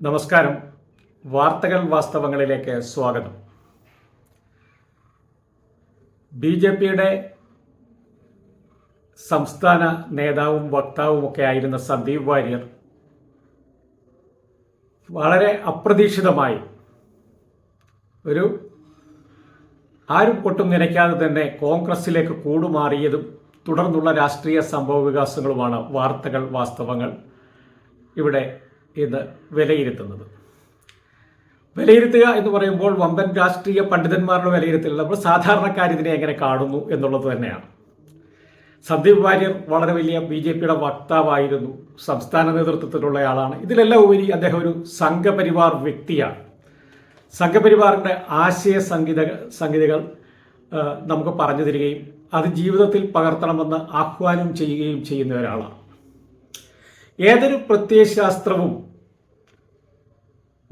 നമസ്കാരം. വാർത്തകൾ വാസ്തവങ്ങളിലേക്ക് സ്വാഗതം. ബി ജെ പിയുടെ സംസ്ഥാന നേതാവും വക്താവുമൊക്കെ ആയിരുന്ന സന്ദീപ് വാര്യർ വളരെ അപ്രതീക്ഷിതമായി ഒരു ആരും ഒട്ടും നനയ്ക്കാതെ തന്നെ കോൺഗ്രസിലേക്ക് കൂടുമാറിയതും തുടർന്നുള്ള രാഷ്ട്രീയ സംഭവ വികാസങ്ങളുമാണ് വാർത്തകൾ വാസ്തവങ്ങൾ ഇവിടെ ഇന്ന് വിലയിരുത്തുന്നത്. വിലയിരുത്തുക എന്ന് പറയുമ്പോൾ വമ്പൻ രാഷ്ട്രീയ പണ്ഡിതന്മാരുടെ വിലയിരുത്തൽ നമ്മൾ സാധാരണക്കാർ ഇതിനെ എങ്ങനെ കാണുന്നു എന്നുള്ളത് തന്നെയാണ്. സന്ദീപ് വാര്യർ വളരെ വലിയ ബി ജെ പിയുടെ വക്താവായിരുന്നു. സംസ്ഥാന നേതൃത്വത്തിലുള്ള ആളാണ്. ഇതിലെല്ലാം ഉപരി അദ്ദേഹം ഒരു സംഘപരിവാർ വ്യക്തിയാണ്. സംഘപരിവാറിന്റെ ആശയ സംഗീത സംഗീതകൾ നമുക്ക് പറഞ്ഞു തരികയും അത് ജീവിതത്തിൽ പകർത്തണമെന്ന് ആഹ്വാനം ചെയ്യുകയും ചെയ്യുന്ന ഒരാളാണ്. ഏതൊരു പ്രത്യയശാസ്ത്രവും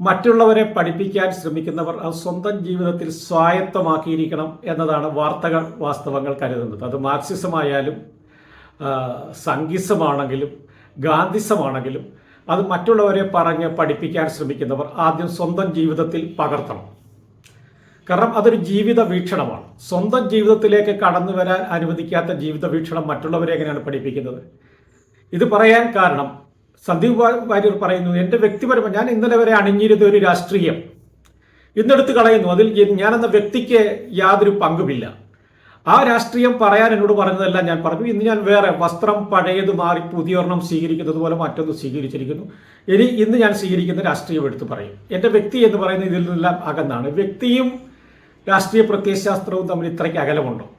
മറ്റുള്ളവരെ പഠിപ്പിക്കാൻ ശ്രമിക്കുന്നവർ അത് സ്വന്തം ജീവിതത്തിൽ സ്വായത്തമാക്കിയിരിക്കണം എന്നതാണ് വാർത്തകൾ വാസ്തവങ്ങൾ കരുതുന്നത്. അത് മാർക്സിസമായാലും സംഗീസമാണെങ്കിലും ഗാന്ധിസമാണെങ്കിലും അത് മറ്റുള്ളവരെ പറഞ്ഞ് പഠിപ്പിക്കാൻ ശ്രമിക്കുന്നവർ ആദ്യം സ്വന്തം ജീവിതത്തിൽ പകർത്തണം. കാരണം അതൊരു ജീവിത വീക്ഷണമാണ്. സ്വന്തം ജീവിതത്തിലേക്ക് കടന്നു വരാൻ അനുവദിക്കാത്ത ജീവിത വീക്ഷണം മറ്റുള്ളവരെ എങ്ങനെയാണ് പഠിപ്പിക്കുന്നത്? ഇത് പറയാൻ കാരണം. സന്ദീപ് വാര്യർ പറയുന്നു എന്റെ വ്യക്തിപരമായി ഞാൻ ഇന്നലെ വരെ അണിഞ്ഞിരുന്ന ഒരു രാഷ്ട്രീയം. ഇന്നെടുത്ത് കളയുന്നു. അതിൽ ഞാനെന്ന വ്യക്തിക്ക് യാതൊരു പങ്കുമില്ല. ആ രാഷ്ട്രീയം പറയാൻ എന്നോട് പറഞ്ഞതെല്ലാം ഞാൻ പറഞ്ഞു. ഇന്ന് ഞാൻ വേറെ വസ്ത്രം പഴയത് മാറി പുതിയൊരെണ്ണം സ്വീകരിക്കുന്നത് പോലെ മറ്റൊന്ന് സ്വീകരിച്ചിരിക്കുന്നു. ഇനി ഇന്ന് ഞാൻ സ്വീകരിക്കുന്ന രാഷ്ട്രീയം എടുത്ത് പറയും. എന്റെ വ്യക്തി എന്ന് പറയുന്നത് ഇതിൽ നിന്നെല്ലാം അകന്നാണ്. വ്യക്തിയും രാഷ്ട്രീയ പ്രത്യയശാസ്ത്രവും തമ്മിൽ ഇത്രയ്ക്ക് അകലമുണ്ടോ?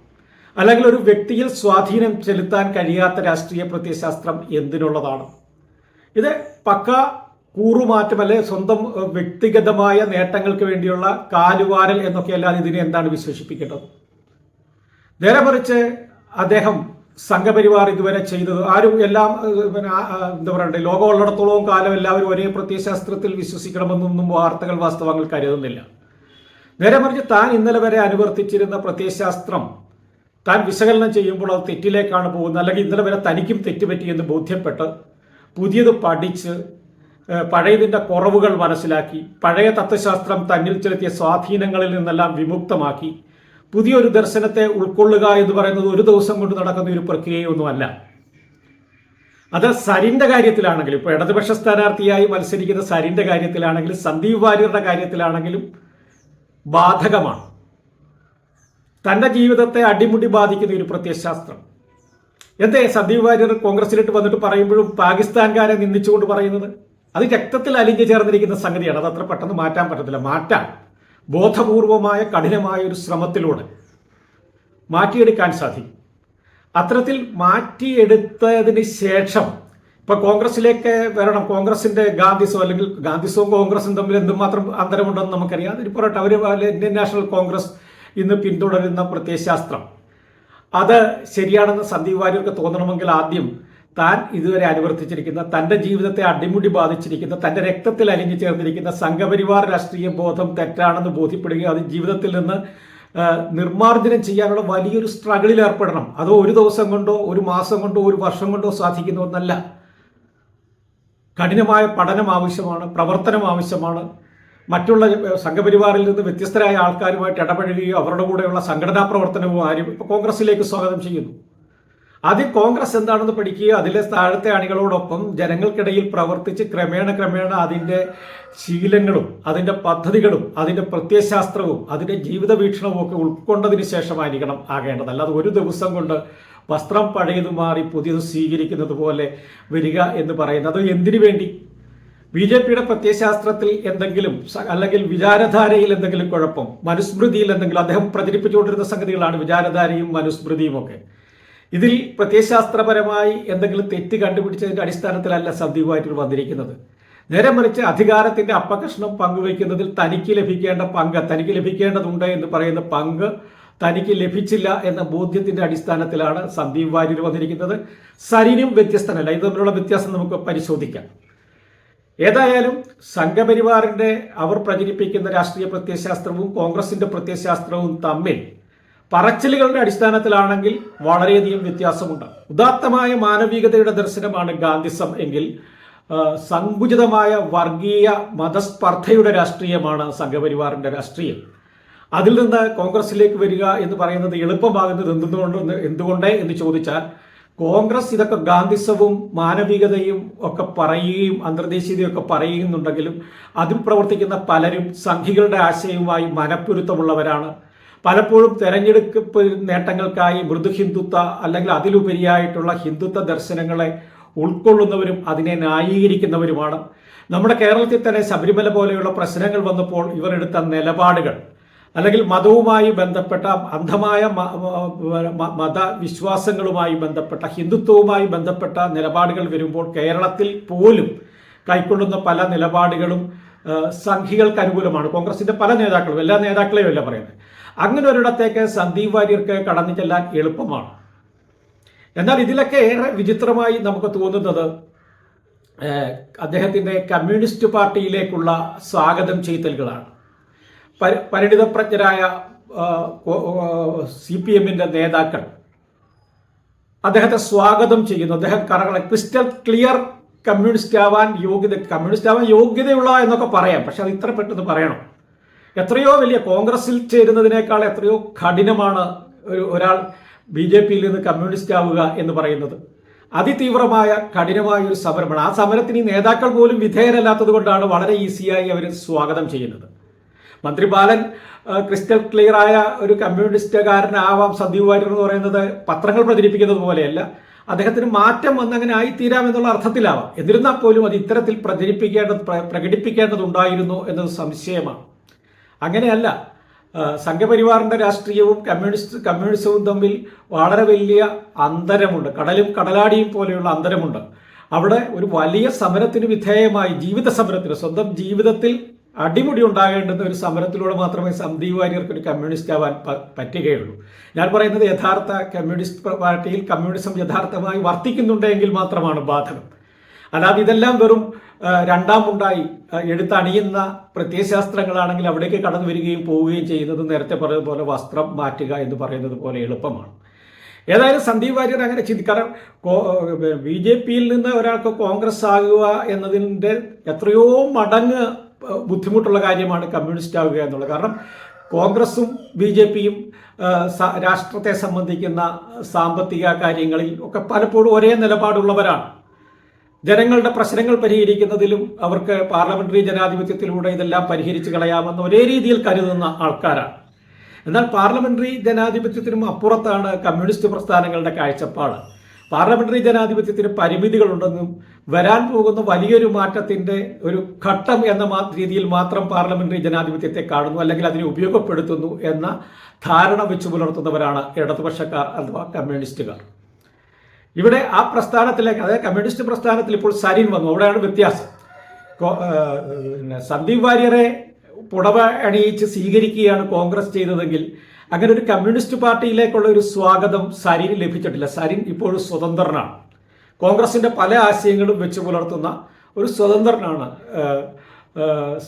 അല്ലെങ്കിൽ ഒരു വ്യക്തിയിൽ സ്വാധീനം ചെലുത്താൻ കഴിയാത്ത രാഷ്ട്രീയ പ്രത്യയശാസ്ത്രം എന്തിനുള്ളതാണ്? ഇത് പക്ക കൂറുമാറ്റം അല്ലെ സ്വന്തം വ്യക്തിഗതമായ നേട്ടങ്ങൾക്ക് വേണ്ടിയുള്ള കാലുവാരൽ എന്നൊക്കെ അല്ലാതെ ഇതിനെ എന്താണ് വിശേഷിപ്പിക്കേണ്ടത്? നേരെ മറിച്ച് അദ്ദേഹം സംഘപരിവാർ ഇതുവരെ ചെയ്തത് ആരും എല്ലാം എന്താ പറയണ്ടേ ലോകം ഉള്ളിടത്തോളവും കാലം എല്ലാവരും ഒരേ പ്രത്യയശാസ്ത്രത്തിൽ വിശ്വസിക്കണമെന്നൊന്നും വാർത്തകൾ വാസ്തവങ്ങൾ കരുതുന്നില്ല. നേരെ മറിച്ച് താൻ ഇന്നലെ വരെ അനുവർത്തിച്ചിരുന്ന പ്രത്യയശാസ്ത്രം താൻ വിശകലനം ചെയ്യുമ്പോൾ അത് തെറ്റിലേക്കാണ് പോകുന്നത്. അല്ലെങ്കിൽ ഇന്നലെ വരെ തനിക്കും തെറ്റുപറ്റിയെന്ന് ബോധ്യപ്പെട്ട് പുതിയത് പഠിച്ച് പഴയതിന്റെ കുറവുകൾ മനസ്സിലാക്കി പഴയ തത്വശാസ്ത്രം തന്നിൽ ചെലുത്തിയ സ്വാധീനങ്ങളിൽ നിന്നെല്ലാം വിമുക്തമാക്കി പുതിയൊരു ദർശനത്തെ ഉൾക്കൊള്ളുക എന്ന് പറയുന്നത് ഒരു ദിവസം കൊണ്ട് നടക്കുന്ന ഒരു പ്രക്രിയയൊന്നുമല്ല. അത് സരിന്റെ കാര്യത്തിലാണെങ്കിലും ഇപ്പോൾ ഇടതുപക്ഷ സ്ഥാനാർത്ഥിയായി മത്സരിക്കുന്ന സരിന്റെ കാര്യത്തിലാണെങ്കിലും സന്ദീപ് വാര്യരുടെ കാര്യത്തിലാണെങ്കിലും ബാധകമാണ്. തന്റെ ജീവിതത്തെ അടിമുടി ബാധിക്കുന്ന ഒരു പ്രത്യയശാസ്ത്രം. എന്തേ സന്ദീപ് വാര്യർ കോൺഗ്രസിലിട്ട് വന്നിട്ട് പറയുമ്പോഴും പാകിസ്ഥാൻകാരെ നിന്ദിച്ചുകൊണ്ട് പറയുന്നത്? അത് രക്തത്തിൽ അലിഞ്ഞു ചേർന്നിരിക്കുന്ന സംഗതിയാണ്. അത് അത്ര പെട്ടെന്ന് മാറ്റാൻ പറ്റത്തില്ല. മാറ്റാൻ. ബോധപൂർവമായ കഠിനമായ ഒരു ശ്രമത്തിലൂടെ മാറ്റിയെടുക്കാൻ സാധിക്കും. അത്തരത്തിൽ മാറ്റിയെടുത്തതിന് ശേഷം ഇപ്പൊ കോൺഗ്രസിലേക്ക് വരണം. കോൺഗ്രസിന്റെ ഗാന്ധിസോ അല്ലെങ്കിൽ ഗാന്ധിസോ കോൺഗ്രസും തമ്മിൽ എന്തുമാത്രം അന്തരമുണ്ടെന്ന് നമുക്കറിയാം. അതിന് പുറട്ടെ അവർ ഇന്ത്യൻ നാഷണൽ കോൺഗ്രസ് ഇന്ന് പിന്തുടരുന്ന പ്രത്യയശാസ്ത്രം. അത് ശരിയാണെന്ന് സന്ദീപ് വാര്യർക്ക് തോന്നണമെങ്കിൽ ആദ്യം താൻ ഇതുവരെ അനുവർത്തിച്ചിരിക്കുന്ന തന്റെ ജീവിതത്തെ അടിമുടി ബാധിച്ചിരിക്കുന്ന തന്റെ രക്തത്തിൽ അലിഞ്ഞു ചേർന്നിരിക്കുന്ന സംഘപരിവാർ രാഷ്ട്രീയ ബോധം തെറ്റാണെന്ന് ബോധ്യപ്പെടുകയും അത് ജീവിതത്തിൽ നിന്ന് നിർമ്മാർജനം ചെയ്യാനുള്ള വലിയൊരു സ്ട്രഗിളിൽ ഏർപ്പെടണം. അത് ഒരു ദിവസം കൊണ്ടോ ഒരു മാസം കൊണ്ടോ ഒരു വർഷം കൊണ്ടോ സാധിക്കുന്ന ഒന്നല്ല കഠിനമായ പഠനം ആവശ്യമാണ് പ്രവർത്തനം ആവശ്യമാണ്. മറ്റുള്ള സംഘപരിവാറിൽ നിന്ന് വ്യത്യസ്തരായ ആൾക്കാരുമായിട്ട് ഇടപഴകുകയോ അവരുടെ കൂടെയുള്ള സംഘടനാ പ്രവർത്തനവും ആരും ഇപ്പോൾ കോൺഗ്രസിലേക്ക് സ്വാഗതം ചെയ്യുന്നു. ആദ്യം കോൺഗ്രസ് എന്താണെന്ന് പഠിക്കുകയോ അതിലെ താഴത്തെ അണികളോടൊപ്പം ജനങ്ങൾക്കിടയിൽ പ്രവർത്തിച്ച് ക്രമേണ ക്രമേണ അതിന്റെ ശീലങ്ങളും അതിന്റെ പദ്ധതികളും അതിന്റെ പ്രത്യയശാസ്ത്രവും അതിന്റെ ജീവിത വീക്ഷണവും ഒക്കെ ഉൾക്കൊണ്ടതിന് ശേഷമായിരിക്കണം ആകേണ്ടത് അല്ലാതെ ഒരു ദിവസം കൊണ്ട് വസ്ത്രം പഴയത് മാറി പുതിയത് സ്വീകരിക്കുന്നത് പോലെ വരിക എന്ന് പറയുന്നത്. എന്തിനു വേണ്ടി? ബി ജെ പിയുടെ പ്രത്യയശാസ്ത്രത്തിൽ എന്തെങ്കിലും അല്ലെങ്കിൽ വിചാരധാരയിൽ എന്തെങ്കിലും കുഴപ്പം മനുസ്മൃതിയിൽ എന്തെങ്കിലും അദ്ദേഹം പ്രചരിപ്പിച്ചുകൊണ്ടിരുന്ന സംഗതികളാണ് വിചാരധാരയും മനുസ്മൃതിയും ഒക്കെ. ഇതിൽ പ്രത്യയശാസ്ത്രപരമായി എന്തെങ്കിലും തെറ്റ് കണ്ടുപിടിച്ചതിന്റെ അടിസ്ഥാനത്തിലല്ല സന്ദീപമായിട്ട് വന്നിരിക്കുന്നത്. നേരെ മറിച്ച് അധികാരത്തിന്റെ അപകർഷണം പങ്കുവയ്ക്കുന്നതിൽ തനിക്ക് ലഭിക്കേണ്ട പങ്ക് തനിക്ക് ലഭിക്കേണ്ടതുണ്ട് എന്ന് പറയുന്ന പങ്ക് തനിക്ക് ലഭിച്ചില്ല എന്ന ബോധ്യത്തിന്റെ അടിസ്ഥാനത്തിലാണ് സന്ദീപ് വാര്യർ വന്നിരിക്കുന്നത്. സരിനും വ്യത്യസ്തനല്ല. ഇത് തമ്മിലുള്ള വ്യത്യാസം നമുക്ക് പരിശോധിക്കാം. ഏതായാലും സംഘപരിവാറിന്റെ അവർ പ്രചരിപ്പിക്കുന്ന രാഷ്ട്രീയ പ്രത്യയശാസ്ത്രവും കോൺഗ്രസിന്റെ പ്രത്യയശാസ്ത്രവും തമ്മിൽ പറച്ചിലുകളുടെ അടിസ്ഥാനത്തിലാണെങ്കിൽ വളരെയധികം വ്യത്യാസമുണ്ട്. ഉദാത്തമായ മാനവികതയുടെ ദർശനമാണ് ഗാന്ധിസം എങ്കിൽ സങ്കുചിതമായ വർഗീയ മതസ്പർദ്ധയുടെ രാഷ്ട്രീയമാണ് സംഘപരിവാറിന്റെ രാഷ്ട്രീയം. അതിൽ നിന്ന് കോൺഗ്രസിലേക്ക് വരിക എന്ന് പറയുന്നത് എളുപ്പമാകുന്നത് എന്തുകൊണ്ട് എന്തുകൊണ്ട് എന്ന് ചോദിച്ചാൽ കോൺഗ്രസ് ഇതൊക്കെ ഗാന്ധിസവും മാനവികതയും ഒക്കെ പറയുകയും അന്തർദേശീയതയും ഒക്കെ പറയുന്നുണ്ടെങ്കിലും അതിൽ പ്രവർത്തിക്കുന്ന പലരും സംഘികളുടെ ആശയവുമായി മനപ്പൊരുത്തമുള്ളവരാണ്. പലപ്പോഴും തെരഞ്ഞെടുപ്പ് നേട്ടങ്ങൾക്കായി മൃദു ഹിന്ദുത്വ അല്ലെങ്കിൽ അതിലുപരിയായിട്ടുള്ള ഹിന്ദുത്വ ദർശനങ്ങളെ ഉൾക്കൊള്ളുന്നവരും അതിനെ ന്യായീകരിക്കുന്നവരുമാണ്. നമ്മുടെ കേരളത്തിൽ തന്നെ ശബരിമല പോലെയുള്ള പ്രശ്നങ്ങൾ വന്നപ്പോൾ ഇവർ എടുത്ത നിലപാടുകൾ അല്ലെങ്കിൽ മതവുമായി ബന്ധപ്പെട്ട അന്ധമായ മത വിശ്വാസങ്ങളുമായി മതവിശ്വാസങ്ങളുമായി ബന്ധപ്പെട്ട ഹിന്ദുത്വവുമായി ബന്ധപ്പെട്ട നിലപാടുകൾ വരുമ്പോൾ കേരളത്തിൽ പോലും കൈക്കൊള്ളുന്ന പല നിലപാടുകളും സംഘികൾക്ക് അനുകൂലമാണ്. കോൺഗ്രസിന്റെ പല നേതാക്കളും എല്ലാ നേതാക്കളെയും അല്ല പറയുന്നത്. അങ്ങനെ ഒരിടത്തേക്ക് സന്ദീപ് വാര്യർക്ക് കടന്നു ചെല്ലാൻ എളുപ്പമാണ്. എന്നാൽ ഇതിലൊക്കെ ഏറെ വിചിത്രമായി നമുക്ക് തോന്നുന്നത് അദ്ദേഹത്തിന്റെ കമ്മ്യൂണിസ്റ്റ് പാർട്ടിയിലേക്കുള്ള സ്വാഗതം ചെയ്തലുകളാണ്. പരിണിതപ്രജ്ഞരായ സി പി എമ്മിന്റെ നേതാക്കൾ. അദ്ദേഹത്തെ സ്വാഗതം ചെയ്യുന്നു. അദ്ദേഹം കറകളെ ക്രിസ്റ്റൽ ക്ലിയർ കമ്മ്യൂണിസ്റ്റ് ആവാൻ യോഗ്യത കമ്മ്യൂണിസ്റ്റ് ആവാൻ യോഗ്യതയുള്ള എന്നൊക്കെ പറയാം. പക്ഷെ അത് ഇത്ര പെട്ടെന്ന് പറയണം. എത്രയോ വലിയ കോൺഗ്രസിൽ ചേരുന്നതിനേക്കാൾ എത്രയോ കഠിനമാണ് ഒരു ഒരാൾ ബി ജെ പിയിൽ നിന്ന് കമ്മ്യൂണിസ്റ്റ് ആവുക എന്ന് പറയുന്നത്. അതിതീവ്രമായ കഠിനമായ ഒരു സമരമാണ്. ആ സമരത്തിന് ഈ നേതാക്കൾ പോലും വിധേയരല്ലാത്തത് കൊണ്ടാണ് വളരെ ഈസിയായി അവർ സ്വാഗതം ചെയ്യുന്നത്. മന്ത്രി ബാലൻ ക്രിസ്റ്റൽ ക്ലിയർ ആയ ഒരു കമ്മ്യൂണിസ്റ്റുകാരനാവാം സന്ദീപ് വാര്യർ എന്ന് പറയുന്നത് പത്രങ്ങൾ പ്രചരിപ്പിക്കുന്നത് പോലെയല്ല. അദ്ദേഹത്തിന് മാറ്റം വന്നങ്ങനെ അങ്ങനെ ആയിത്തീരാമെന്നുള്ള അർത്ഥത്തിലാവാം. എന്നിരുന്നാൽ പോലും അത് ഇത്തരത്തിൽ പ്രചരിപ്പിക്കേണ്ടത് പ്ര- പ്രകടിപ്പിക്കേണ്ടതുണ്ടായിരുന്നു എന്നത് സംശയമാണ്. അങ്ങനെയല്ല സംഘപരിവാറിന്റെ രാഷ്ട്രീയവും കമ്മ്യൂണിസ്റ്റ് കമ്മ്യൂണിസവും തമ്മിൽ വളരെ വലിയ അന്തരമുണ്ട്. കടലും കടലാടിയും പോലെയുള്ള അന്തരമുണ്ട്. അവിടെ ഒരു വലിയ സമരത്തിന് വിധേയമായി ജീവിത സമരത്തിന് സ്വന്തം ജീവിതത്തിൽ അടിമുടി ഉണ്ടാകേണ്ടുന്ന ഒരു സമരത്തിലൂടെ മാത്രമേ സന്ദീപ് വാര്യർക്ക് ഒരു കമ്മ്യൂണിസ്റ്റ് ആവാൻ പറ്റുകയുള്ളൂ. ഞാൻ പറയുന്നത് യഥാർത്ഥ കമ്മ്യൂണിസ്റ്റ് പാർട്ടിയിൽ കമ്മ്യൂണിസം യഥാർത്ഥമായി വർത്തിക്കുന്നുണ്ടെങ്കിൽ മാത്രമാണ് ബാധകം. അല്ലാതെ ഇതെല്ലാം വെറും രണ്ടാമുണ്ടായി എടുത്തണിയുന്ന പ്രത്യയശാസ്ത്രങ്ങളാണെങ്കിൽ അവിടേക്ക് കടന്നു വരികയും പോവുകയും ചെയ്യുന്നത് നേരത്തെ പറഞ്ഞതുപോലെ വസ്ത്രം മാറ്റുക എന്ന് പറയുന്നത് പോലെ എളുപ്പമാണ്. ഏതായാലും സന്ദീപ് വാര്യർ അങ്ങനെ ചിന്തിക്കാറ് ബി ജെ പിയിൽ നിന്ന് ഒരാൾക്ക് കോൺഗ്രസ് ആകുക എന്നതിന്റെ എത്രയോ മടങ്ങ് ബുദ്ധിമുട്ടുള്ള കാര്യമാണ് കമ്മ്യൂണിസ്റ്റ് ആവുക എന്നുള്ളത്. കാരണം കോൺഗ്രസും ബി ജെ പിയും രാഷ്ട്രത്തെ സംബന്ധിക്കുന്ന സാമ്പത്തിക കാര്യങ്ങളിൽ ഒക്കെ പലപ്പോഴും ഒരേ നിലപാടുള്ളവരാണ്. ജനങ്ങളുടെ പ്രശ്നങ്ങൾ പരിഹരിക്കുന്നതിലും അവർക്ക് പാർലമെന്ററി ജനാധിപത്യത്തിലൂടെ ഇതെല്ലാം പരിഹരിച്ചു കളയാമെന്ന് ഒരേ രീതിയിൽ കരുതുന്ന ആൾക്കാരാണ്. എന്നാൽ പാർലമെന്ററി ജനാധിപത്യത്തിനും അപ്പുറത്താണ് കമ്മ്യൂണിസ്റ്റ് പ്രസ്ഥാനങ്ങളുടെ കാഴ്ചപ്പാട്. പാർലമെന്ററി ജനാധിപത്യത്തിന് പരിമിതികളുണ്ടെന്നും വരാൻ പോകുന്ന വലിയൊരു മാറ്റത്തിന്റെ ഒരു ഘട്ടം എന്ന രീതിയിൽ മാത്രം പാർലമെന്ററി ജനാധിപത്യത്തെ കാണുന്നു അല്ലെങ്കിൽ അതിനെ ഉപയോഗപ്പെടുത്തുന്നു എന്ന ധാരണ വെച്ച് പുലർത്തുന്നവരാണ് ഇടതുപക്ഷക്കാർ അഥവാ കമ്മ്യൂണിസ്റ്റുകാർ. ഇവിടെ ആ പ്രസ്ഥാനത്തിലേക്ക് അതായത് കമ്മ്യൂണിസ്റ്റ് പ്രസ്ഥാനത്തിൽ ഇപ്പോൾ സരിൻ വന്നു. അവിടെയാണ് വ്യത്യാസം. സന്ദീപ് വാര്യരെ പുടവ അണിയിച്ച് സ്വീകരിക്കുകയാണ് കോൺഗ്രസ് ചെയ്തതെങ്കിൽ അങ്ങനെ ഒരു കമ്മ്യൂണിസ്റ്റ് പാർട്ടിയിലേക്കുള്ള ഒരു സ്വാഗതം സരിന് ലഭിച്ചിട്ടില്ല. സരിൻ ഇപ്പോഴും സ്വതന്ത്രനാണ്. കോൺഗ്രസിന്റെ പല ആശയങ്ങളും വെച്ച് പുലർത്തുന്ന ഒരു സ്വതന്ത്രനാണ്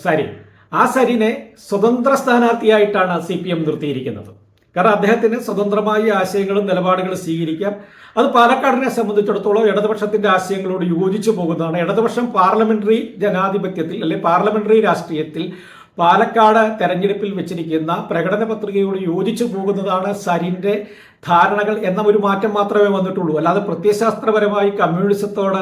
സരിൻ. ആ സരിനെ സ്വതന്ത്ര സ്ഥാനാർത്ഥിയായിട്ടാണ് സി പി എം നിർത്തിയിരിക്കുന്നത്. കാരണം അദ്ദേഹത്തിന് സ്വതന്ത്രമായ ആശയങ്ങളും നിലപാടുകളും സ്വീകരിക്കാം അത് പാലക്കാടിനെ സംബന്ധിച്ചിടത്തോളം ഇടതുപക്ഷത്തിന്റെ ആശയങ്ങളോട് യോജിച്ചു പോകുന്നതാണ്. ഇടതുപക്ഷം പാർലമെന്ററി ജനാധിപത്യത്തിൽ അല്ലെ പാർലമെന്ററി രാഷ്ട്രീയത്തിൽ പാലക്കാട് തെരഞ്ഞെടുപ്പിൽ വെച്ചിരിക്കുന്ന പ്രകടന പത്രികയോട് യോജിച്ചു പോകുന്നതാണ് സരിന്റെ ധാരണകൾ എന്ന ഒരു മാറ്റം മാത്രമേ വന്നിട്ടുള്ളൂ. അല്ലാതെ പ്രത്യയശാസ്ത്രപരമായി കമ്മ്യൂണിസത്തോട്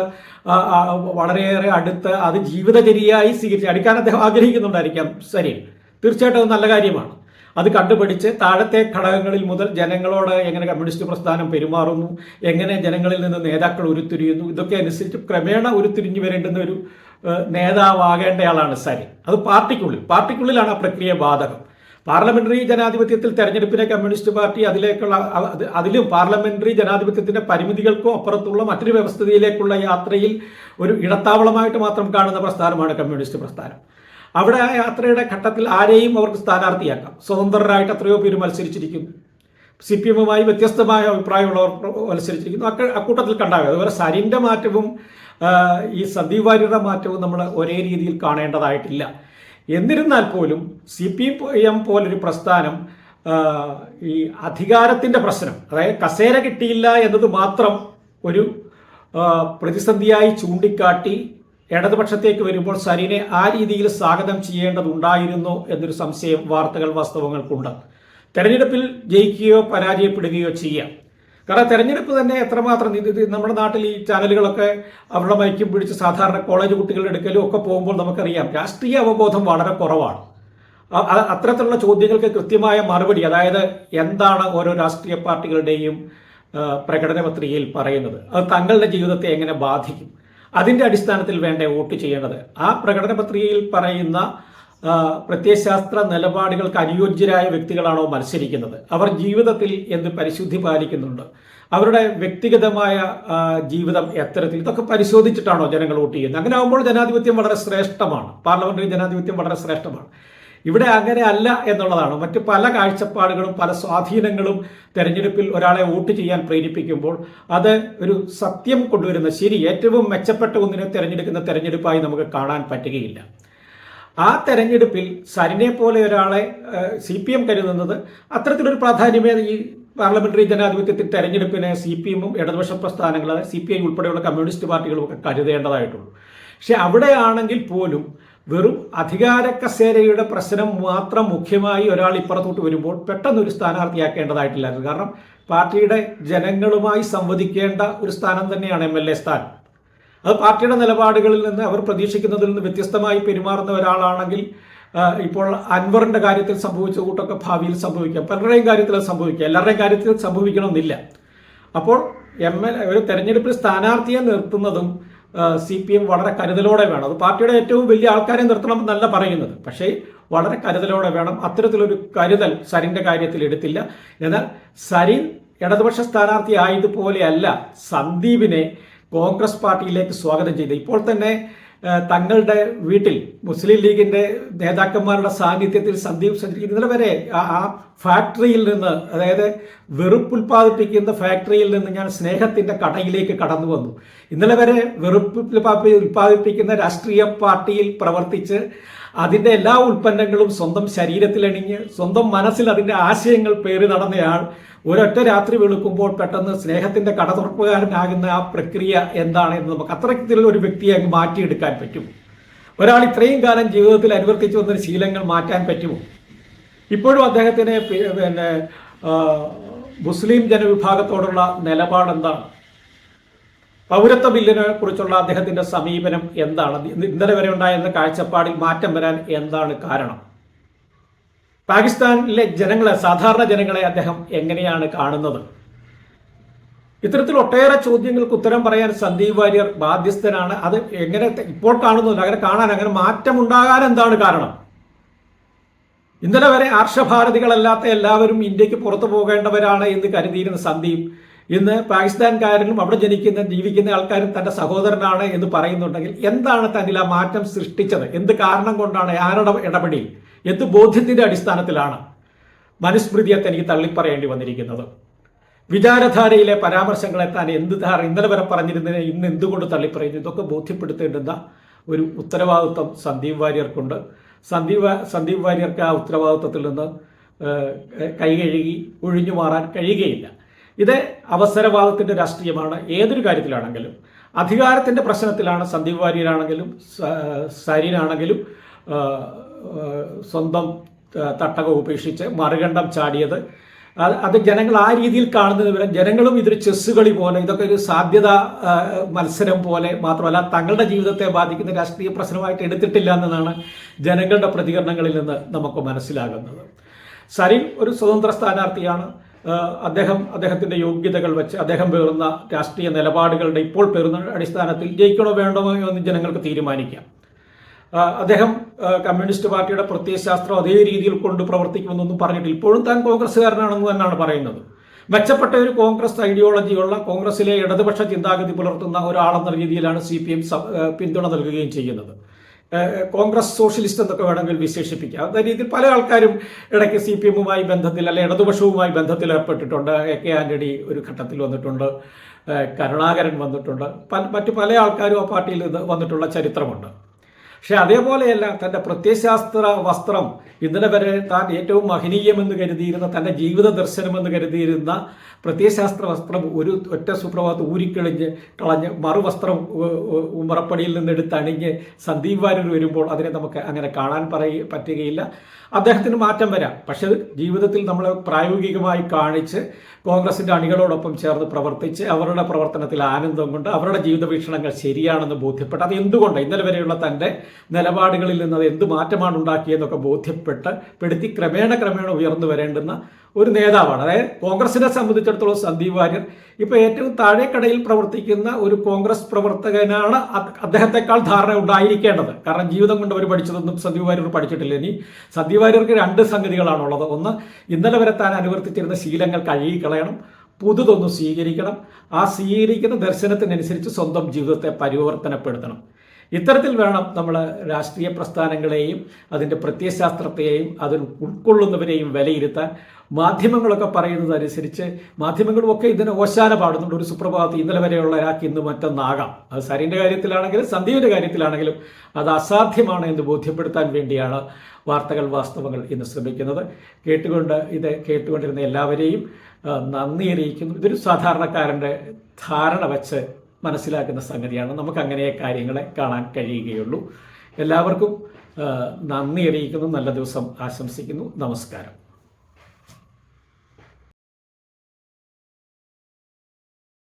വളരെയേറെ അടുത്ത് അത് ജീവിതചര്യയായി സ്വീകരിച്ച് അടുക്കാൻ അദ്ദേഹം ആഗ്രഹിക്കുന്നുണ്ടായിരിക്കാം സരിൻ. തീർച്ചയായിട്ടും അത് നല്ല കാര്യമാണ്. അത് കണ്ടുപിടിച്ച് താഴത്തെ ഘടകങ്ങളിൽ മുതൽ ജനങ്ങളോട് എങ്ങനെ കമ്മ്യൂണിസ്റ്റ് പ്രസ്ഥാനം പെരുമാറുന്നു എങ്ങനെ ജനങ്ങളിൽ നിന്ന് നേതാക്കൾ ഉരുത്തിരിയുന്നു ഇതൊക്കെ അനുസരിച്ച് ക്രമേണ ഉരുത്തിരിഞ്ഞു വരേണ്ടുന്ന ഒരു നേതാവാകേണ്ടയാളാണ് സരി അത് പാർട്ടിക്കുള്ളിൽ. പാർട്ടിക്കുള്ളിലാണ് ആ പ്രക്രിയ ബാധകം. പാർലമെന്ററി ജനാധിപത്യത്തിൽ തെരഞ്ഞെടുപ്പിനെ കമ്മ്യൂണിസ്റ്റ് പാർട്ടി അതിലേക്കുള്ള അതിലും പാർലമെന്ററി ജനാധിപത്യത്തിന്റെ പരിമിതികൾക്കും അപ്പുറത്തുള്ള മറ്റൊരു വ്യവസ്ഥയിലേക്കുള്ള യാത്രയിൽ ഒരു ഇടത്താവളമായിട്ട് മാത്രം കാണുന്ന പ്രസ്ഥാനമാണ് കമ്മ്യൂണിസ്റ്റ് പ്രസ്ഥാനം. അവിടെ ആ യാത്രയുടെ ഘട്ടത്തിൽ ആരെയും അവർക്ക് സ്ഥാനാർത്ഥിയാക്കാം. സ്വതന്ത്രരായിട്ട് എത്രയോ പേര് മത്സരിച്ചിരിക്കുന്നു. സി പി എമ്മുമായി വ്യത്യസ്തമായ അഭിപ്രായമുള്ളവർ മത്സരിച്ചിരിക്കുന്നു. അക്കൂട്ടത്തിൽ കണ്ടാകും അതുപോലെ സരിന്റെ മാറ്റവും ഈ വാര്യരുടെ മാറ്റവും നമ്മൾ ഒരേ രീതിയിൽ കാണേണ്ടതായിട്ടില്ല. എന്നിരുന്നാൽ പോലും സി പി എം പോലൊരു പ്രസ്ഥാനം ഈ അധികാരത്തിന്റെ പ്രശ്നം അതായത് കസേര കിട്ടിയില്ല എന്നത് മാത്രം ഒരു പ്രതിസന്ധിയായി ചൂണ്ടിക്കാട്ടി ഇടതുപക്ഷത്തേക്ക് വരുമ്പോൾ സരിനെ ആ രീതിയിൽ സ്വാഗതം ചെയ്യേണ്ടതുണ്ടായിരുന്നോ എന്നൊരു സംശയം വാർത്തകൾ വാസ്തവങ്ങൾക്കുണ്ട്. തെരഞ്ഞെടുപ്പിൽ ജയിക്കുകയോ പരാജയപ്പെടുകയോ ചെയ്യാം. കാരണം തെരഞ്ഞെടുപ്പ് തന്നെ എത്രമാത്രം നമ്മുടെ നാട്ടിൽ ഈ ചാനലുകളൊക്കെ അവരുടെ മൈക്കും പിടിച്ച് സാധാരണ കോളേജ് കുട്ടികളുടെ എടുക്കലും ഒക്കെ പോകുമ്പോൾ നമുക്കറിയാം രാഷ്ട്രീയ അവബോധം വളരെ കുറവാണ്. അത്തരത്തിലുള്ള ചോദ്യങ്ങൾക്ക് കൃത്യമായ മറുപടി അതായത് എന്താണ് ഓരോ രാഷ്ട്രീയ പാർട്ടികളുടെയും പ്രകടനപത്രികയിൽ പ്രകടന പത്രികയിൽ പറയുന്നത്? അത് തങ്ങളുടെ ജീവിതത്തെ എങ്ങനെ ബാധിക്കും? അതിന്റെ അടിസ്ഥാനത്തിൽ വേണ്ട വോട്ട് ചെയ്യേണ്ടത്? ആ പ്രകടനപത്രികയിൽ പറയുന്ന പ്രത്യയശാസ്ത്ര നിലപാടുകൾക്ക് അനുയോജ്യരായ വ്യക്തികളാണോ മത്സരിക്കുന്നത്? അവർ ജീവിതത്തിൽ എന്ത് പരിശുദ്ധി പാലിക്കുന്നുണ്ട്? അവരുടെ വ്യക്തിഗതമായ ജീവിതം എത്തരത്തിൽ ഇതൊക്കെ പരിശോധിച്ചിട്ടാണോ ജനങ്ങൾ വോട്ട് ചെയ്യുന്നത്? അങ്ങനെ ആകുമ്പോൾ ജനാധിപത്യം വളരെ ശ്രേഷ്ഠമാണ്. പാർലമെന്ററി ജനാധിപത്യം വളരെ ശ്രേഷ്ഠമാണ്. ഇവിടെ അങ്ങനെ അല്ല എന്നുള്ളതാണ്. മറ്റ് പല കാഴ്ചപ്പാടുകളും പല സ്വാധീനങ്ങളും തെരഞ്ഞെടുപ്പിൽ ഒരാളെ വോട്ട് ചെയ്യാൻ പ്രേരിപ്പിക്കുമ്പോൾ അത് ഒരു സത്യം കൊണ്ടുവരുന്ന ശരി ഏറ്റവും മെച്ചപ്പെട്ട ഒന്നിനെ തിരഞ്ഞെടുക്കുന്ന തെരഞ്ഞെടുപ്പായി നമുക്ക് കാണാൻ പറ്റുകയില്ല. ആ തെരഞ്ഞെടുപ്പിൽ സരിനെ പോലെ ഒരാളെ സി പി എം കരുതുന്നത് അത്തരത്തിലൊരു പ്രാധാന്യമേ ഈ പാർലമെന്ററി ജനാധിപത്യത്തിൽ തെരഞ്ഞെടുപ്പിനെ സി പി എമ്മും ഇടതുപക്ഷ പ്രസ്ഥാനങ്ങൾ സി പി ഐ ഉൾപ്പെടെയുള്ള കമ്മ്യൂണിസ്റ്റ് പാർട്ടികളും ഒക്കെ കരുതേണ്ടതായിട്ടുള്ളൂ. പക്ഷെ അവിടെയാണെങ്കിൽ പോലും വെറും അധികാര കസേരയുടെ പ്രശ്നം മാത്രം മുഖ്യമായി ഒരാൾ ഇപ്പുറത്തോട്ട് വരുമ്പോൾ പെട്ടെന്ന് ഒരു സ്ഥാനാർത്ഥിയാക്കേണ്ടതായിട്ടില്ലായിരുന്നു. കാരണം പാർട്ടിയുടെ ജനങ്ങളുമായി സംവദിക്കേണ്ട ഒരു സ്ഥാനം തന്നെയാണ് എം എൽ എ സ്ഥാനം. അത് പാർട്ടിയുടെ നിലപാടുകളിൽ നിന്ന് അവർ പ്രതീക്ഷിക്കുന്നതിൽ നിന്ന് വ്യത്യസ്തമായി പെരുമാറുന്ന ഒരാളാണെങ്കിൽ ഇപ്പോൾ അൻവറിന്റെ കാര്യത്തിൽ സംഭവിച്ച കൂട്ടൊക്കെ ഭാവിയിൽ സംഭവിക്കാം. പലരുടെയും കാര്യത്തിൽ അത് സംഭവിക്കാം. എല്ലാവരുടെയും കാര്യത്തിൽ സംഭവിക്കണമെന്നില്ല. അപ്പോൾ എം എൽ ഒരു തെരഞ്ഞെടുപ്പിൽ സ്ഥാനാർത്ഥിയെ നിർത്തുന്നതും സി പി എം വളരെ കരുതലോടെ വേണം. അത് പാർട്ടിയുടെ ഏറ്റവും വലിയ ആൾക്കാരെ നിർത്തണം എന്നല്ല പറയുന്നത്. പക്ഷേ വളരെ കരുതലോടെ വേണം. അത്തരത്തിലൊരു കരുതൽ സരിന്റെ കാര്യത്തിൽ എടുത്തില്ല. എന്നാൽ സരിൻ ഇടതുപക്ഷ സ്ഥാനാർത്ഥി ആയതുപോലെയല്ല സന്ദീപിനെ കോൺഗ്രസ് പാർട്ടിയിലേക്ക് സ്വാഗതം ചെയ്ത്. ഇപ്പോൾ തന്നെ തങ്ങളുടെ വീട്ടിൽ മുസ്ലിം ലീഗിന്റെ നേതാക്കന്മാരുടെ സാന്നിധ്യത്തിൽ സന്ദീപ് സഞ്ചരിക്കുന്ന ഇന്നലെ വരെ ആ- ഫാക്ടറിയിൽ നിന്ന് അതായത് വെറുപ്പ് ഉൽപ്പാദിപ്പിക്കുന്ന ഫാക്ടറിയിൽ നിന്ന് ഞാൻ സ്നേഹത്തിന്റെ കടയിലേക്ക് കടന്നു വന്നു. ഇന്നലെ വരെ വെറുപ്പ് ഉൽപ്പാദിപ്പിക്കുന്ന രാഷ്ട്രീയ പാർട്ടിയിൽ പ്രവർത്തിച്ച് അതിന്റെ എല്ലാ ഉൽപ്പന്നങ്ങളും സ്വന്തം ശരീരത്തിൽ ശരീരത്തിലണിഞ്ഞ് സ്വന്തം മനസ്സിൽ അതിന്റെ ആശയങ്ങൾ പേറി നടന്നയാൾ ഒരൊറ്റ രാത്രി വെളുക്കുമ്പോൾ പെട്ടെന്ന് സ്നേഹത്തിന്റെ കട തുറപ്പുകാരനാകുന്ന ആ പ്രക്രിയ എന്താണ് എന്ന് നമുക്ക് അത്തരത്തിലുള്ള ഒരു വ്യക്തിയെ അങ്ങ് മാറ്റിയെടുക്കാൻ പറ്റും. ഒരാൾ ഇത്രയും കാലം ജീവിതത്തിൽ അനുവർത്തിച്ചു വന്ന ശീലങ്ങൾ മാറ്റാൻ പറ്റുമോ? ഇപ്പോഴും അദ്ദേഹത്തിന് പിന്നെ മുസ്ലിം ജനവിഭാഗത്തോടുള്ള നിലപാട് എന്താണ് പൗരത്വ ബില്ലിനെ കുറിച്ചുള്ള അദ്ദേഹത്തിന്റെ സമീപനം എന്താണ്? ഇന്ന് ഇന്നലെ വരെ ഉണ്ടായിരുന്ന കാഴ്ചപ്പാടിൽ മാറ്റം വരാൻ എന്താണ് കാരണം? പാകിസ്ഥാനിലെ ജനങ്ങളെ സാധാരണ ജനങ്ങളെ അദ്ദേഹം എങ്ങനെയാണ് കാണുന്നത്? ഇത്തരത്തിൽ ഒട്ടേറെ ചോദ്യങ്ങൾക്ക് ഉത്തരം പറയാൻ സന്ദീപ് വാര്യർ ബാധ്യസ്ഥനാണ്. അത് എങ്ങനെ ഇപ്പോൾ കാണുന്നുണ്ട് അങ്ങനെ കാണാൻ അങ്ങനെ മാറ്റമുണ്ടാകാൻ എന്താണ് കാരണം? ഇന്നലെ വരെ ആർഷഭാരതികളല്ലാത്ത എല്ലാവരും ഇന്ത്യയ്ക്ക് പുറത്തു പോകേണ്ടവരാണ് എന്ന് കരുതിയിരുന്ന സന്ദീപ് ഇന്ന് പാകിസ്ഥാൻകാരനും അവിടെ ജനിക്കുന്ന ജീവിക്കുന്ന ആൾക്കാരും തന്റെ സഹോദരനാണ് എന്ന് പറയുന്നുണ്ടെങ്കിൽ എന്താണ് തന്നിൽ ആ മാറ്റം സൃഷ്ടിച്ചത്? എന്ത് കാരണം കൊണ്ടാണ്? ആരുടെ ഇടപെടി എന്ത് ബോധ്യത്തിന്റെ അടിസ്ഥാനത്തിലാണ് മനുസ്മൃതിയെ തനിക്ക് തള്ളിപ്പറയേണ്ടി വന്നിരിക്കുന്നത്? വിചാരധാരയിലെ പരാമർശങ്ങളെ താൻ എന്ത് ധാര ഇന്നലെ വരെ പറഞ്ഞിരുന്നതിനെ ഇന്ന് എന്തുകൊണ്ട് തള്ളിപ്പറയുന്നു? ഇതൊക്കെ ബോധ്യപ്പെടുത്തേണ്ടുന്ന ഒരു ഉത്തരവാദിത്വം സന്ദീപ് വാര്യർക്കുണ്ട്. സന്ദീപ് സന്ദീപ് വാര്യർക്ക് ആ ഉത്തരവാദിത്വത്തിൽ നിന്ന് കൈകഴുകി ഒഴിഞ്ഞു മാറാൻ കഴിയുകയില്ല. ഇത് അവസരവാദത്തിന്റെ രാഷ്ട്രീയമാണ്. ഏതൊരു കാര്യത്തിലാണെങ്കിലും അധികാരത്തിന്റെ പ്രശ്നത്തിലാണ് സന്ദീപ് വാര്യരാണെങ്കിലും സരീനാണെങ്കിലും സ്വന്തം തട്ടക ഉപേക്ഷിച്ച് മറുകണ്ഠം ചാടിയത്. അത് ജനങ്ങൾ ആ രീതിയിൽ കാണുന്നത് വരെ ജനങ്ങളും ഇതൊരു ചെസ് കളി പോലെ ഇതൊക്കെ ഒരു സാധ്യത മത്സരം പോലെ മാത്രമല്ല തങ്ങളുടെ ജീവിതത്തെ ബാധിക്കുന്ന രാഷ്ട്രീയ പ്രശ്നമായിട്ട് എടുത്തിട്ടില്ല എന്നതാണ് ജനങ്ങളുടെ പ്രതികരണങ്ങളിൽ നിന്ന് നമുക്ക് മനസ്സിലാകുന്നത്. സരീൻ ഒരു സ്വതന്ത്ര സ്ഥാനാർത്ഥിയാണ്. അദ്ദേഹം അദ്ദേഹത്തിന്റെ യോഗ്യതകൾ വെച്ച് അദ്ദേഹം പേറുന്ന രാഷ്ട്രീയ നിലപാടുകളുടെ ഇപ്പോൾ പേറുന്ന അടിസ്ഥാനത്തിൽ ജയിക്കണോ വേണ്ടോ എന്ന് ജനങ്ങൾക്ക് തീരുമാനിക്കാം. അദ്ദേഹം കമ്മ്യൂണിസ്റ്റ് പാർട്ടിയുടെ പ്രത്യയശാസ്ത്രം അതേ രീതിയിൽ കൊണ്ട് പ്രവർത്തിക്കുമെന്നൊന്നും പറഞ്ഞിട്ടില്ല. ഇപ്പോഴും താൻ കോൺഗ്രസ്സുകാരനാണെന്ന് തന്നെയാണ് പറയുന്നത്. മെച്ചപ്പെട്ട ഒരു കോൺഗ്രസ് ഐഡിയോളജിയുള്ള കോൺഗ്രസിലെ ഇടതുപക്ഷ ചിന്താഗതി പുലർത്തുന്ന ഒരാളെന്ന രീതിയിലാണ് സി പി എം പിന്തുണ നൽകുകയും ചെയ്യുന്നത്. കോൺഗ്രസ് സോഷ്യലിസ്റ്റ് എന്നൊക്കെ വേണമെങ്കിൽ വിശേഷിപ്പിക്കാം. അതായത് രീതിയിൽ പല ആൾക്കാരും ഇടയ്ക്ക് സി പി എമ്മുമായി ബന്ധത്തിൽ അല്ലെ ഇടതുപക്ഷവുമായി ബന്ധത്തിൽ ഏർപ്പെട്ടിട്ടുണ്ട്. എ കെ ആന്റണി ഒരു ഘട്ടത്തിൽ വന്നിട്ടുണ്ട്. കരുണാകരൻ വന്നിട്ടുണ്ട്. മറ്റു പല ആൾക്കാരും ആ പാർട്ടിയിൽ നിന്ന് വന്നിട്ടുള്ള ചരിത്രമുണ്ട്. പക്ഷെ അതേപോലെയല്ല തന്റെ പ്രത്യയശാസ്ത്ര വസ്ത്രം ഇന്നലെ വരെ താൻ ഏറ്റവും മഹനീയമെന്ന് കരുതിയിരുന്ന തന്റെ ജീവിത ദർശനമെന്ന് കരുതിയിരുന്ന പ്രത്യയശാസ്ത്ര വസ്ത്രം ഒരു ഒറ്റ സുപ്രഭാതം ഊരിക്കളിഞ്ഞ് കളഞ്ഞ് മറുവസ്ത്രം ഉമ്മറപ്പടിയിൽ നിന്ന് എടുത്തണിഞ്ഞ് സന്ദീപ് വാര്യർ വരുമ്പോൾ അതിനെ നമുക്ക് അങ്ങനെ കാണാൻ പറയ പറ്റുകയില്ല. അദ്ദേഹത്തിന് മാറ്റം വരാം. പക്ഷേ ജീവിതത്തിൽ നമ്മൾ പ്രായോഗികമായി കാണിച്ച് കോൺഗ്രസിന്റെ അണികളോടൊപ്പം ചേർന്ന് പ്രവർത്തിച്ച് അവരുടെ പ്രവർത്തനത്തിൽ ആനന്ദം കൊണ്ട് അവരുടെ ജീവിത വീക്ഷണങ്ങൾ ശരിയാണെന്ന് ബോധ്യപ്പെട്ട് അത് എന്തുകൊണ്ട് ഇന്നലെ വരെയുള്ള തന്റെ നിലപാടുകളിൽ നിന്ന് അത് എന്ത് മാറ്റമാണ് ഉണ്ടാക്കിയെന്നൊക്കെ ബോധ്യപ്പെട്ട് പെടുത്തി ക്രമേണ ക്രമേണ ഉയർന്നു വരേണ്ടുന്ന ഒരു നേതാവാണ്. അതായത് കോൺഗ്രസിനെ സംബന്ധിച്ചിടത്തോളം സന്ദീപ് വാര്യർ ഇപ്പോൾ ഏറ്റവും താഴേക്കടയിൽ പ്രവർത്തിക്കുന്ന ഒരു കോൺഗ്രസ് പ്രവർത്തകനാണ് അദ്ദേഹത്തെക്കാൾ ധാരണ ഉണ്ടായിരിക്കേണ്ടത്. കാരണം ജീവിതം കൊണ്ട് അവർ പഠിച്ചതൊന്നും സന്ദീപ് വാര്യർ പഠിച്ചിട്ടില്ല. ഇനി സന്ദീപ് വാര്യർക്ക് രണ്ട് സംഗതികളാണുള്ളത്. ഒന്ന് ഇന്നലെ വരെ താൻ അനുവർത്തിച്ചിരുന്ന ശീലങ്ങൾ കഴുകിക്കളയണം. പുതുതൊന്നും സ്വീകരിക്കണം. ആ സ്വീകരിക്കുന്ന ദർശനത്തിനനുസരിച്ച് സ്വന്തം ജീവിതത്തെ പരിവർത്തനപ്പെടുത്തണം. ഇത്തരത്തിൽ വേണം നമ്മൾ രാഷ്ട്രീയ പ്രസ്ഥാനങ്ങളെയും അതിന്റെ പ്രത്യയശാസ്ത്രത്തെയും അതിൽ ഉൾക്കൊള്ളുന്നവരെയും വിലയിരുത്താൻ. മാധ്യമങ്ങളൊക്കെ പറയുന്നത് അനുസരിച്ച് മാധ്യമങ്ങളുമൊക്കെ ഇതിന് ഓശാന പാടുന്നുണ്ട്. ഒരു സുപ്രഭാതത്തിൽ ഇന്നലെ വരെയുള്ള ഒരാൾക്ക് ഇന്ന് മറ്റൊന്നാകാം. അത് സരിന്റെ കാര്യത്തിലാണെങ്കിലും സന്ദീപിന്റെ കാര്യത്തിലാണെങ്കിലും അത് അസാധ്യമാണ് എന്ന് ബോധ്യപ്പെടുത്താൻ വേണ്ടിയാണ് വാർത്തകൾ വാസ്തവങ്ങൾ ഇന്ന് ശ്രമിക്കുന്നത്. കേട്ടുകൊണ്ട് ഇത് കേട്ടുകൊണ്ടിരുന്ന എല്ലാവരെയും നന്ദി അറിയിക്കുന്നു. ഇതൊരു സാധാരണക്കാരന്റെ ധാരണ വച്ച് മനസ്സിലാക്കുന്ന സംഗതിയാണ്. നമുക്ക് അങ്ങനെ കാര്യങ്ങളെ കാണാൻ കഴിയുകയുള്ളൂ. എല്ലാവർക്കും നന്ദി അറിയിക്കുന്നു. നല്ല ദിവസം ആശംസിക്കുന്നു. നമസ്കാരം.